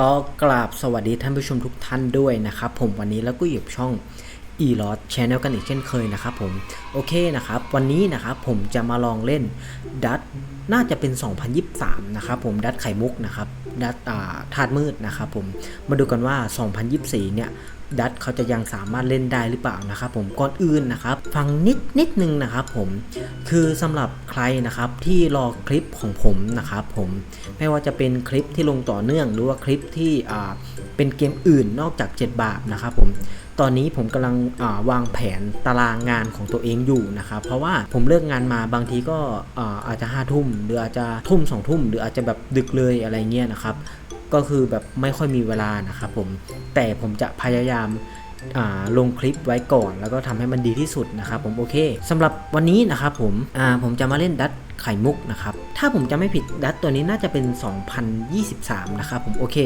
ก็กราบสวัสดีท่านผู้ชมทุกท่านด้วยนะครับผมวันนี้แล้วก็อยู่กับช่อง e l o t Channel กันอีกเช่นเคยนะครับผมโอเคนะครับวันนี้นะครับผมจะมาลองเล่นดัตน่าจะเป็น 2023 นะครับผมดัตไข่มุกนะครับ ดัตธาตุมืดนะครับผมมาดูกันว่า 2024 เนี่ยดัตเขาจะยังสามารถเล่นได้หรือเปล่านะครับผมก่อนอื่นนะครับ ฟังนิดนิดนึงนะครับผมคือสำหรับใครนะครับที่รอคลิปของผมนะครับผมไม่ว่าจะเป็นคลิปที่ลงต่อเนื่อง หรือว่าคลิปที่เป็นเกมอื่นนอกจาก 7 บาทนะครับผม ตอนนี้ผมกำลังวางแผนตารางงานของตัวเองอยู่นะครับเพราะว่าผมเลิกงานมาบางทีก็อาอาจจะห้าทุ่มหรืออาจจะทุ่มสองทุ่มหรืออาจจะแบบดึกเลยอะไรเงี้ยนะครับ ก็คือแบบไม่ค่อยมีเวลานะครับผมแต่ผมจะพยายาม ลงคลิปไว้ก่อน แล้วก็ทำให้มันดีที่สุดนะครับผมโอเคสำหรับวันนี้นะครับผมผมจะมาเล่นดัตไข่มุกนะครับ ถ้าผมจะไม่ผิดดัตตัวนี้น่าจะเป็น 2023 นะครับผมโอเค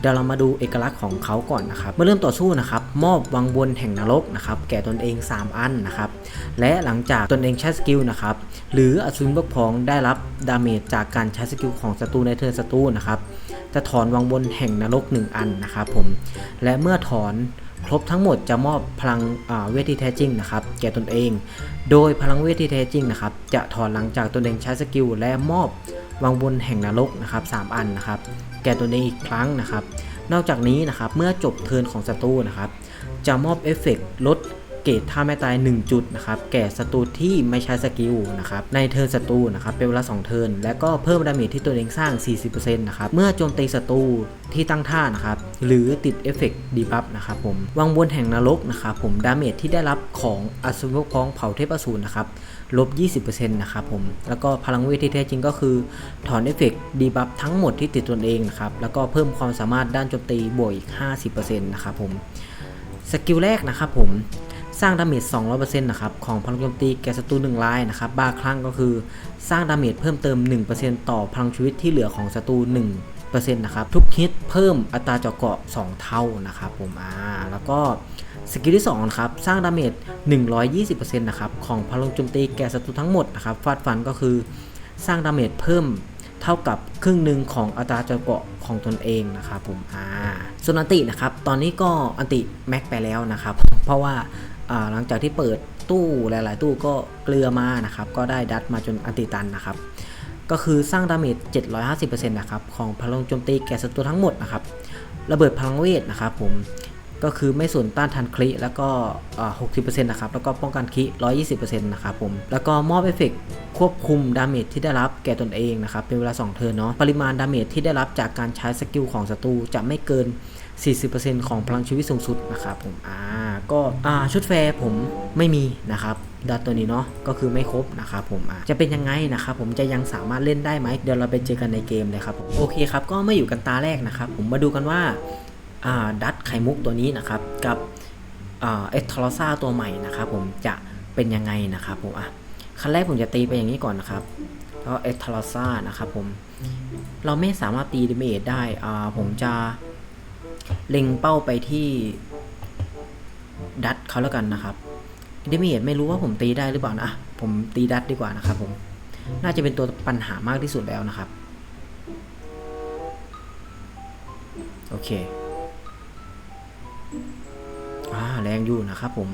เดี๋ยวเรามาดูเอกลักษณ์ของเขาก่อนนะครับ เมื่อเริ่มต่อสู้นะครับ มอบวังบนแห่งนรกนะครับ แก่ตนเอง 3 อันนะครับ และหลังจากตนเองใช้สกิลนะครับ หรืออสูรบกพองได้รับดาเมจจากการใช้สกิลของศัตรูในเทิร์นศัตรูนะครับ จะถอนวังบนแห่งนรก 1 อันนะครับผม และเมื่อถอน ครบทั้งหมดจะมอบพลังเวทที่แท้จริงนะครับแก่ตนเอง โดยพลังเวทที่แท้จริงนะครับจะถอนหลังจากตนเองใช้สกิลและมอบวังบนแห่งนรกนะครับ3อันนะครับแก่ตัวเองอีกครั้งนะครับ นอกจากนี้นะครับเมื่อจบเทิร์นของศัตรูนะครับจะมอบเอฟเฟกต์ลด เกรดท่าแม่ตาย 1 จุดนะครับแก่ศัตรูที่ไม่ใช้สกิลนะครับในเทิร์นศัตรูนะครับเป็นเวลา2เทิร์นและก็เพิ่มดาเมจที่ตัวเองสร้าง 40%นะครับเมื่อโจมตีศัตรูที่ตั้งท่านะครับหรือติดเอฟเฟกต์ดีบัฟนะครับผมวังบนแห่งนรกนะครับผมดาเมจที่ได้รับของอสุรพองเผาเทพอสูรนะครับลบ 20%นะครับผมแล้วก็พลังเวทที่แท้จริงก็คือ ถอนเอฟเฟกต์ดีบัฟทั้งหมดที่ติดตัวเองนะครับแล้วก็เพิ่มความสามารถด้านโจมตีบวกอีก 50%นะครับผมสกิลแรกนะครับผม สร้างดาเมจ 200%นะครับของพลังโจมตีแก่ศัตรู1รายนะครับบ้าคลั่งก็คือสร้างดาเมจเพิ่มเติม 1%ต่อพลังชีวิตที่เหลือของศัตรู1%นะครับทุกฮิตเพิ่มอัตราเจาะเกาะ 2 เท่านะครับผมอ่าแล้วก็สกิลที่2นะครับสร้างดาเมจ 120%นะครับของพลังโจมตีแก่ศัตรูทั้งหมดนะครับฟาดฟันก็คือสร้างดาเมจเพิ่มเท่ากับครึ่งหนึ่งของอัตราเจาะเกาะของตนเองนะครับผมอ่าส่วนอันตินะครับตอนนี้ก็อันติแม็กไปแล้วนะครับเพราะว่า หลังจากที่เปิดตู้หลาย ๆ ตู้ก็เกลือมานะครับ ก็ได้ดัดมาจนอันติตันนะครับ ก็คือสร้างดาเมจ 750%นะครับ ของพลังโจมตีแก่ศัตรูทั้งหมดนะครับ ระเบิดพลังเวทนะครับผม ก็คือไม่ส่วนต้านทันคลิแล้วก็60%นะครับ แล้วก็ป้องกันคลิ120%นะครับผม แล้วก็มอบเอฟเฟกควบคุมดาเมจที่ได้รับแก่ตนเองนะครับ เป็นเวลา 2 เทิร์นเนาะ ปริมาณดาเมจที่ได้รับจากการใช้สกิลของศัตรูจะไม่เกิน 40%ของพลังชีวิตสูงสุดนะครับผม อ่า ก็อ่าชุดแฟร์ผมไม่มีนะครับดัตตัวนี้เนาะก็คือไม่ครบนะครับผมอ่าจะเป็นยังไงนะครับผมจะยังสามารถเล่นได้ไหมเดี๋ยวเราไปเจอกันในเกมเลยครับผมโอเคครับก็ไม่อยู่กันตาแรกนะครับผมมาดูกันว่า ดัตไข่มุกตัวนี้นะครับ กับอ่าเอทอร์ซาตัวใหม่นะครับผมจะเป็นยังไงนะครับผมอะขั้นแรกผมจะตีไปอย่างนี้ก่อนนะครับแล้วเอทอร์ซานะครับผมเราไม่สามารถตีดาเมจได้อ่าผมจะเล็งเป้าไปที่ดัตเขาแล้วกันนะครับเดเมจไม่รู้ว่าผมตีได้หรือเปล่านะผมตีดัตดีกว่านะครับผมน่าจะเป็นตัวปัญหามากที่สุดแล้วนะครับ โอเค อ่าแรงอยู่นะครับผม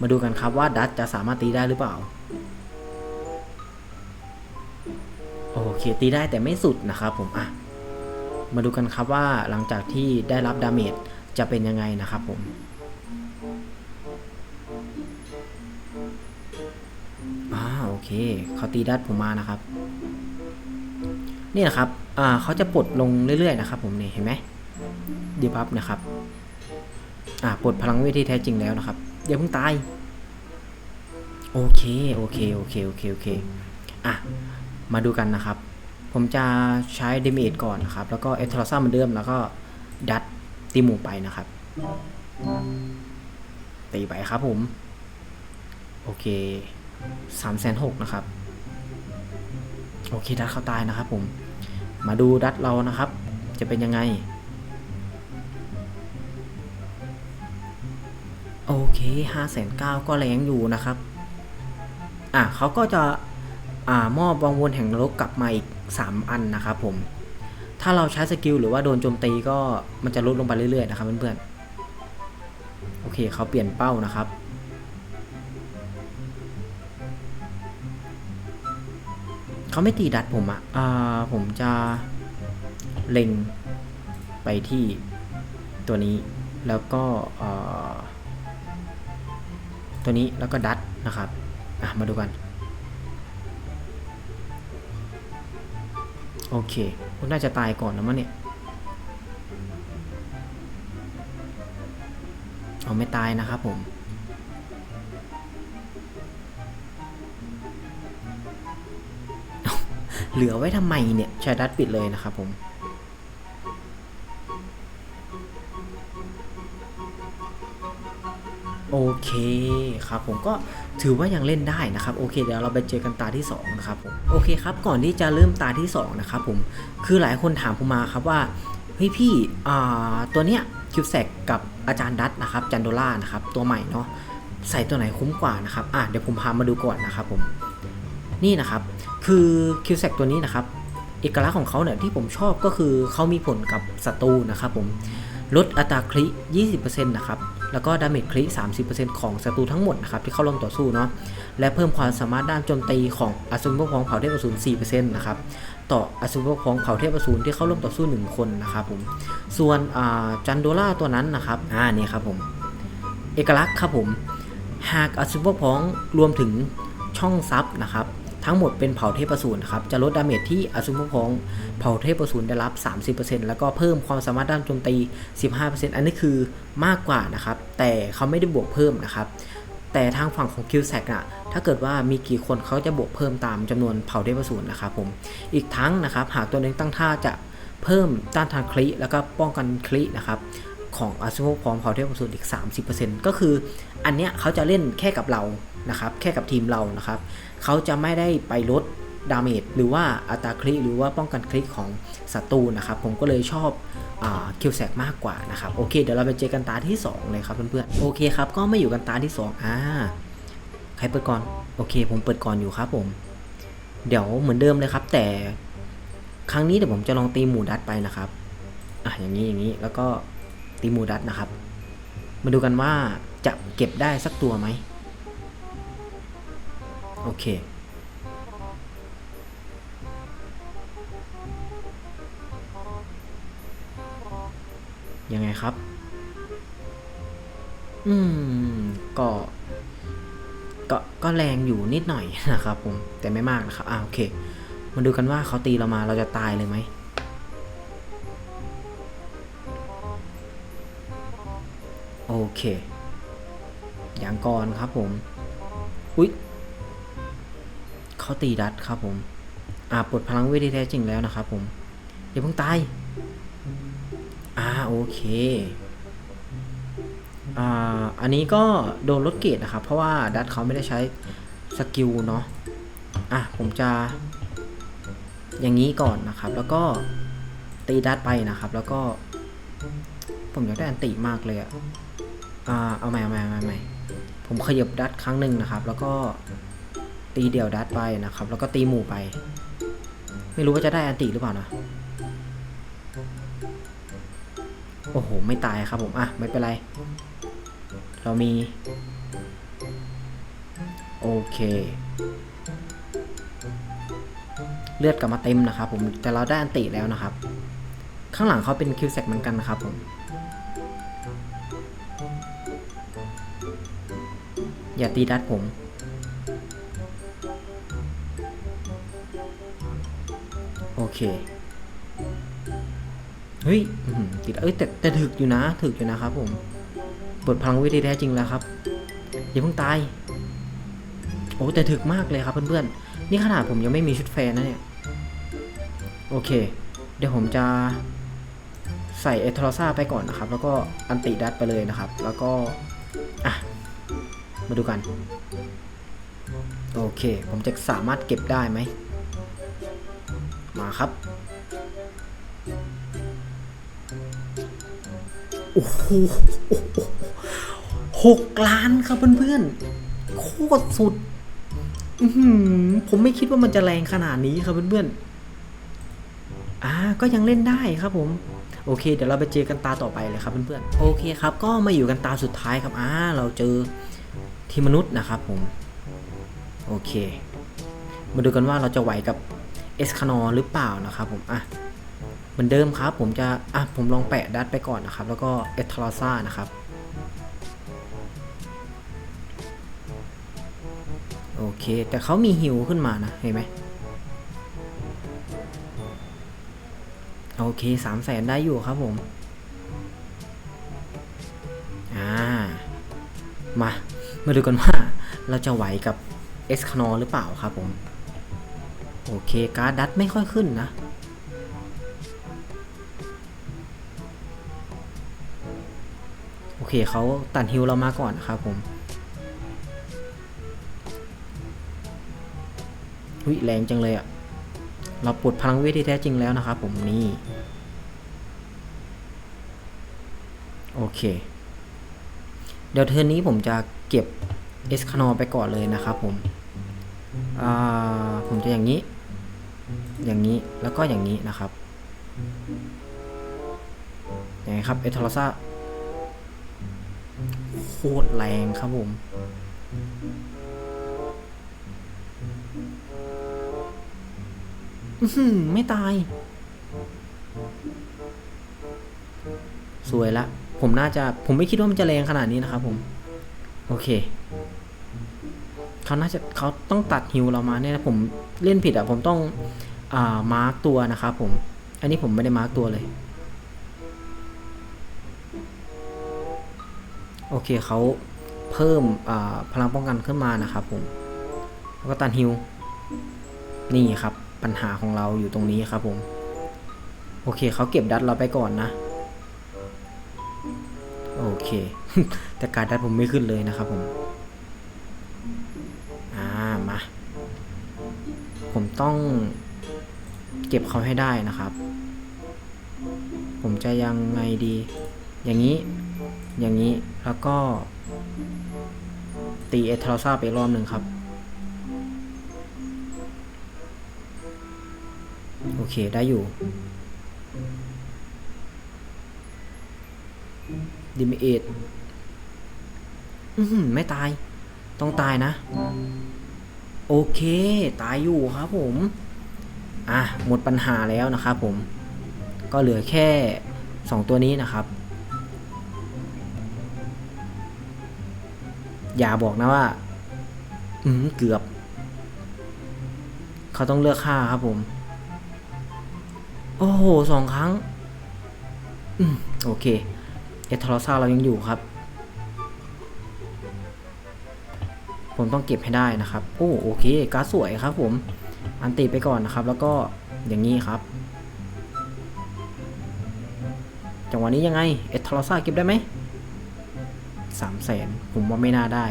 มาดูกันครับว่าดัตจะสามารถตีได้หรือเปล่า โอเคตีได้แต่ไม่สุดนะครับผมอะมาดูกันครับว่าหลังจากที่ได้รับดาเมจจะเป็นยังไงนะครับผมอ่าโอเคเขาตีดัดผมมานะครับ นี่นะครับอ่าเขาจะปลดลงเรื่อยๆนะครับผมนี่เห็นไหมดีบัฟนะครับ อ่าปลดพลังเวทีแท้จริงแล้วนะครับอย่าเพิ่งตาย โอเคโอเคโอเคโอเคโอเคอะมาดูกันนะครับ ผมจะใช้เดเมจก่อนนะครับ แล้วก็เอทรอซ่าเหมือนเดิมแล้วก็ดัดตีหมูไปนะครับตีไปครับผม โอเคสามแสนหกนะครับ โอเคดัดเขาตายนะครับผม มาดูดัดเรานะครับ จะเป็นยังไง โอเคห้าแสนเก้าก็แรงอยู่นะครับ อะเขาก็จะอ่ามอบวังวนแห่งนรกกลับมาอีก 3 อันนะครับผม ถ้าเราใช้สกิลหรือว่าโดนโจมตีก็มันจะลดลงไปเรื่อยๆนะครับเพื่อนๆ โอเคเขาเปลี่ยนเป้านะครับ เขาไม่ตีดัดผมอะอ่าผมจะเล็งไปที่ตัวนี้แล้วก็อ่อ ตัวนี้แล้วก็ดัดนะครับอะมาดูกัน โอเคคุณน่าจะตายก่อนนะมั้งเนี่ยเอาไม่ตายนะครับผมเหลือไว้ทำไมเนี่ยชายดัดปิดเลยนะครับผม โอเคครับผมก็ถือว่ายังเล่นได้นะครับโอเคเดี๋ยวเราไปเจอกันตาที่2นะครับผมโอเคครับก่อนที่จะเริ่มตาที่2นะครับผมคือหลายคนถามผมมาครับว่าเฮ้ยพี่ตัวเนี้ยคิวแซกกับอาจารย์ดัตนะครับจันโดล่านะครับตัวใหม่เนาะใส่ตัวไหนคุ้มกว่านะครับอะเดี๋ยวผมพามาดูก่อนนะครับผมนี่นะครับคือคิวแซกตัวนี้นะครับเอกลักษณ์ของเขาเนี่ยที่ผมชอบก็คือเขามีผลกับศัตรูนะครับผมลดอัตราคลิ20%นะครับ แล้วก็ดาเมจคลิ30%ของศัตรูทั้งหมดนะครับที่เข้าร่วมต่อสู้เนาะและเพิ่มความสามารถด้านโจมตีของอสูรพวกพ้องเผ่าเทพอสูร4%นะครับต่ออสูรพวกพ้องเผ่าเทพอสูรที่เข้าร่วมต่อสู้ 1 คนนะครับผมส่วนจันโดล่าตัวนั้นนะครับอ่านี่ครับผมเอกลักษณ์ครับผมหากอสูรพวกพ้องรวมถึงช่องซับนะครับ ทั้งหมดเป็นเผ่าเทพสูรนครับจะลดดาเมจที่อสูรพงเผ่าเทพสูรได้รับ 30%แล้วก็เพิ่มความสามารถด้านโจมตี 15%อันนี้คือมากกว่านะครับ แต่เขาไม่ได้บวกเพิ่มนะครับ แต่ทางฝั่งของคิวแซกอะถ้าเกิดว่ามีกี่คนเขาจะบวกเพิ่มตามจำนวนเผ่าเทพสูรนะครับผมอีกทั้งนะครับหากตัวเองตั้งท่าจะเพิ่มต้านทานคลิแล้วก็ป้องกันคลินะครับ ของอาซูโมพร้อมเผ่าเทพอสูรอีก 30%ก็คืออันเนี้ยเขาจะเล่นแค่กับเรานะครับแค่กับทีมเรานะครับเขาจะไม่ได้ไปลดดาเมจหรือว่าอัตราคลิกหรือว่าป้องกันคลิกของศัตรูนะครับ ผมก็เลยชอบคิวแซกมากกว่านะครับ โอเค เดี๋ยวเราไปเจอกันตาที่ 2 เลยครับเพื่อนๆโอเคครับ ก็ไม่อยู่กันตาที่ 2 อ่า ใครเปิดก่อน โอเค ผมเปิดก่อนอยู่ครับผม เดี๋ยวเหมือนเดิมเลยครับ แต่ครั้งนี้เดี๋ยวผมจะลองตีหมู่ดัดไปนะครับ อะอย่างนี้อย่างนี้แล้วก็ ตีหมูดัดนะครับ มาดูกันว่าจะเก็บได้สักตัวไหม โอเค ยังไงครับ อืม ก็ ก็ ก็แรงอยู่นิดหน่อยนะครับผม แต่ไม่มากนะครับ อ่าโอเค มาดูกันว่าเขาตีเรามาเราจะตายเลยไหม โอเค อย่างก่อนครับผม อุ๊ยเขาตีดัดครับผม อ่าปลดพลังเวทที่แท้จริงแล้วนะครับผมอย่าเพิ่งตาย อ่าโอเค อ่าอันนี้ก็โดนลดเกรดนะครับ เพราะว่าดัตเขาไม่ได้ใช้สกิลเนาะ อะผมจะ อย่างนี้ก่อนนะครับ แล้วก็ตีดัตไปนะครับ แล้วก็ ผมอยากได้อันติมากเลยอะ อ่าเอาใหม่เอาใหม่เอาใหม่ใหม่ผมขยับดัตครั้งหนึ่งนะครับ แล้วก็ตีเดี่ยวดัตไปนะครับ แล้วก็ตีหมู่ไป ไม่รู้ว่าจะได้อันติหรือเปล่านะโอ้โห ไม่ตายครับผม อะ ไม่เป็นไร เรามี โอเค เลือดกลับมาเต็มนะครับผม แต่เราได้อันติแล้วนะครับ ข้างหลังเขาเป็นคิวแซกเหมือนกันนะครับผม อย่าตีดัดผม โอเค เฮ้ยติดเอ้ยแต่แต่ถึกอยู่นะ ถึกอยู่นะครับผมปลดพลังวิธีแท้จริงแล้วครับ อย่าเพิ่งตาย โอ้แต่ถึกมากเลยครับเพื่อนๆ นี่ขนาดผมยังไม่มีชุดแฟนนะเนี่ย โอเค เดี๋ยวผมจะใส่เอทรอซ่าไปก่อนนะครับ แล้วก็อันติดัตไปเลยนะครับ แล้วก็ อะ มาดูกัน โอเค ผมจะสามารถเก็บได้ไหม มาครับ โอ้โหหกล้านครับเพื่อนๆ โคตรสุด ผมไม่คิดว่ามันจะแรงขนาดนี้ครับเพื่อนๆ อ่า ก็ยังเล่นได้ครับผมโอเค เดี๋ยวเราไปเจอกันตาต่อไปเลยครับเพื่อนๆ โอเคครับ ก็มาอยู่กันตาสุดท้ายครับ อ่า เราเจอ ทีมมนุษย์นะครับผมโอเค มาดูกันว่าเราจะไหวกับเอสคานอหรือเปล่านะครับผมอะเหมือนเดิมครับ ผมจะอะผมลองแปะดัดไปก่อนนะครับ แล้วก็เอทลาซ่านะครับโอเค แต่เขามีฮิวขึ้นมานะ เห็นไหมโอเคสามแสนได้อยู่ครับผม อ่า มา มาดูกันว่าเราจะไหวกับเอสคานอหรือเปล่าครับผม โอเคการ์ดดัตไม่ค่อยขึ้นนะ โอเคเขาตัดฮิวเรามาก่อนนะครับผมหุยแรงจังเลยอะเราปลดพลังเวทที่แท้จริงแล้วนะครับผมนี่โอเค เดี๋ยวเทอร์นนี้ผมจะ เก็บเอสคานอไปก่อนเลยนะครับผมผมจะอย่างนี้ อย่างนี้แล้วก็อย่างนี้นะครับอย่างนี้ครับเอทอร์ซ่าโคตรแรงครับผมอื้อหือไม่ตาย สวยละ ผมน่าจะ ผมไม่คิดว่ามันจะแรงขนาดนี้นะครับผม โอเค เขาน่าจะเขาต้องตัดฮิวเรามาเนี่ยนะผมเล่นผิดอะ ผมต้องอ่ามาร์กตัวนะครับผม อันนี้ผมไม่ได้มาร์กตัวเลย โอเคเขาเพิ่มอ่าพลังป้องกันขึ้นมานะครับผม แล้วก็ตันฮิว นี่ครับปัญหาของเราอยู่ตรงนี้ครับผม โอเคเขาเก็บดัตเราไปก่อนนะ โอเค แต่การดัตผมไม่ขึ้นเลยนะครับผม อ่า มา ผมต้องเก็บเขาให้ได้นะครับ ผมจะยังไงดี อย่างนี้ อย่างนี้ แล้วก็ ตีเอทรอซ่าไปรอบหนึ่งครับ โอเค ได้อยู่ ดิมเอทอือหือไม่ตาย ต้องตายนะ โอเค ตายอยู่ครับผม อะ หมดปัญหาแล้วนะครับผม ก็เหลือแค่ 2 ตัวนี้นะครับ อย่าบอกนะว่า อืมเกือบ เขาต้องเลือกค่าครับผม โอ้โหสองครั้ง อืม โอเค เอทรอซ่าเรายังอยู่ครับ ผมต้องเก็บให้ได้นะครับ โอ้โอเคการดสวยครับผม อันติไปก่อนนะครับ แล้วก็อย่างนี้ครับ จังหวะนี้ยังไง เอทรอซ่าเก็บได้ไหมสามแสนผมว่าไม่น่าได้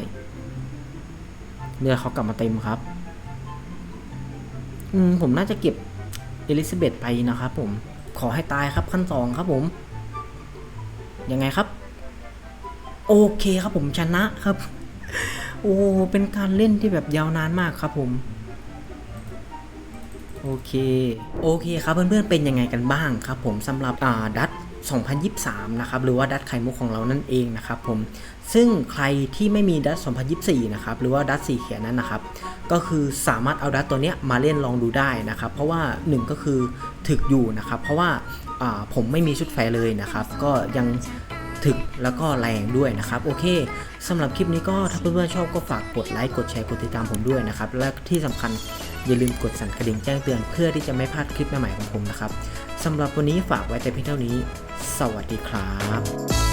เลือดเขากลับมาเต็มครับ อืมผมน่าจะเก็บเอลิซาเบธไปนะครับผม ขอให้ตายครับขั้นสองครับผม ยังไงครับ โอเคครับผมชนะครับ โอ้เป็นการเล่นที่แบบยาวนานมากครับผมโอเค โอเคครับเพื่อนๆ เป็นยังไงกันบ้างครับผมสำหรับอ่าดัต 2023 นะครับ หรือว่าดัตไข่มุกของเรานั่นเองนะครับผม ซึ่งใครที่ไม่มีดัต2024 นะครับ หรือว่าดัตสีเขียนนั้นนะครับ ก็คือสามารถเอาดัตตัวเนี้ยมาเล่นลองดูได้นะครับ เพราะว่า 1 ก็คือถึกอยู่นะครับ เพราะว่าผมไม่มีชุดแฟเลยนะครับ ก็ยังถึกแล้วก็แรงด้วยนะครับ โอเคสำหรับคลิปนี้ก็ถ้าเพื่อนๆชอบก็ฝากกดไลค์กดแชร์กดติดตามผมด้วยนะครับ และที่สำคัญ อย่าลืมกดสั่นกระดิ่งแจ้งเตือนเพื่อที่จะไม่พลาดคลิปใหม่ๆของผมนะครับสำหรับวันนี้ฝากไว้แต่เพียงเท่านี้ สวัสดีครับ